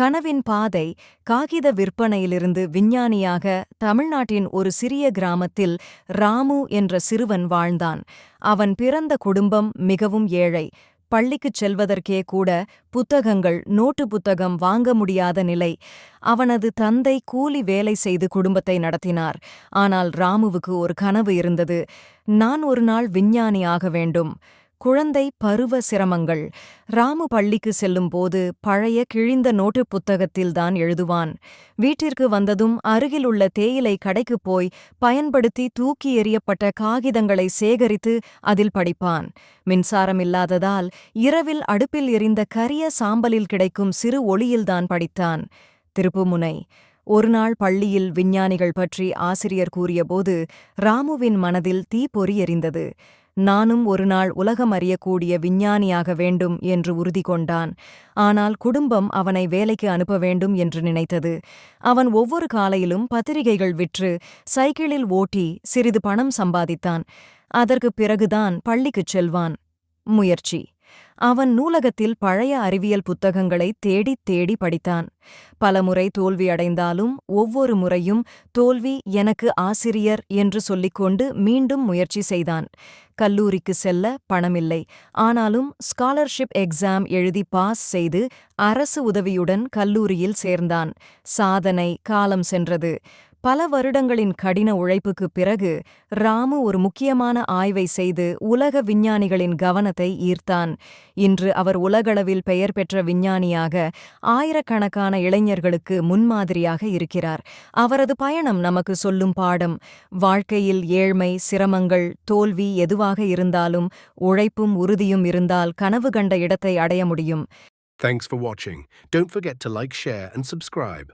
கனவின் பாதை காகித விற்பனையிலிருந்து விஞ்ஞானியாக தமிழ்நாட்டின் ஒரு சிறிய கிராமத்தில் ராமு என்ற சிறுவன் வாழ்ந்தான். அவன் பிறந்த குடும்பம் மிகவும் ஏழை. பள்ளிக்குச் செல்வதற்கே கூட புத்தகங்கள் நோட்டு புத்தகம் வாங்க முடியாத நிலை. அவனது தந்தை கூலி வேலை செய்து குடும்பத்தை நடத்தினார். ஆனால் ராமுவுக்கு ஒரு கனவு இருந்தது. நான் ஒரு நாள் விஞ்ஞானி ஆக வேண்டும். குழந்தை பருவ சிரமங்கள். ராமு பள்ளிக்கு செல்லும்போது பழைய கிழிந்த நோட்டு புத்தகத்தில்தான் எழுதுவான். வீட்டிற்கு வந்ததும் அருகிலுள்ள தேயிலை கடைக்குப் போய் பயன்படுத்தி தூக்கி எறியப்பட்ட காகிதங்களை சேகரித்து அதில் படிப்பான். மின்சாரம் இல்லாததால் இரவில் அடுப்பில் எரிந்த கரிய சாம்பலில் கிடைக்கும் சிறு ஒளியில்தான் படித்தான். திருப்புமுனை. ஒருநாள் பள்ளியில் விஞ்ஞானிகள் பற்றி ஆசிரியர் கூறியபோது ராமுவின் மனதில் தீப்பொறி எரிந்தது. நானும் ஒருநாள் உலகம் அறியக்கூடிய விஞ்ஞானியாக வேண்டும் என்று உறுதி கொண்டான். ஆனால் குடும்பம் அவனை வேலைக்கு அனுப்ப வேண்டும் என்று நினைத்தது. அவன் ஒவ்வொரு காலையிலும் பத்திரிகைகள் விற்று சைக்கிளில் ஓட்டி சிறிது பணம் சம்பாதித்தான். அதற்குப் பிறகுதான் பள்ளிக்குச் செல்வான். முயற்சி. அவன் நூலகத்தில் பழைய அறிவியல் புத்தகங்களை தேடித் தேடி படித்தான். பலமுறை தோல்வியடைந்தாலும் ஒவ்வொரு முறையும் தோல்வி எனக்கு ஆசிரியர் என்று சொல்லிக்கொண்டு மீண்டும் முயற்சி செய்தான். கல்லூரிக்கு செல்ல பணமில்லை. ஆனாலும் ஸ்காலர்ஷிப் எக்ஸாம் எழுதி பாஸ் செய்து அரசு உதவியுடன் கல்லூரியில் சேர்ந்தான். சாதனை காலம் சென்றது. பல வருடங்களின் கடின உழைப்புக்குப் பிறகு ராமு ஒரு முக்கியமான ஆய்வை செய்து உலக விஞ்ஞானிகளின் கவனத்தை ஈர்த்தான் இன்று அவர் உலகளவில் பெயர் பெற்ற விஞ்ஞானியாக ஆயிரக்கணக்கான இளைஞர்களுக்கு முன்மாதிரியாக இருக்கிறார் அவரது பயணம் நமக்கு சொல்லும் பாடம் வாழ்க்கையில் ஏழ்மை சிரமங்கள் தோல்வி எதுவாக இருந்தாலும் உழைப்பும் உறுதியும் இருந்தால் கனவு கண்ட இடத்தை அடைய முடியும் Thanks for watching. Don't forget to like, share, and subscribe.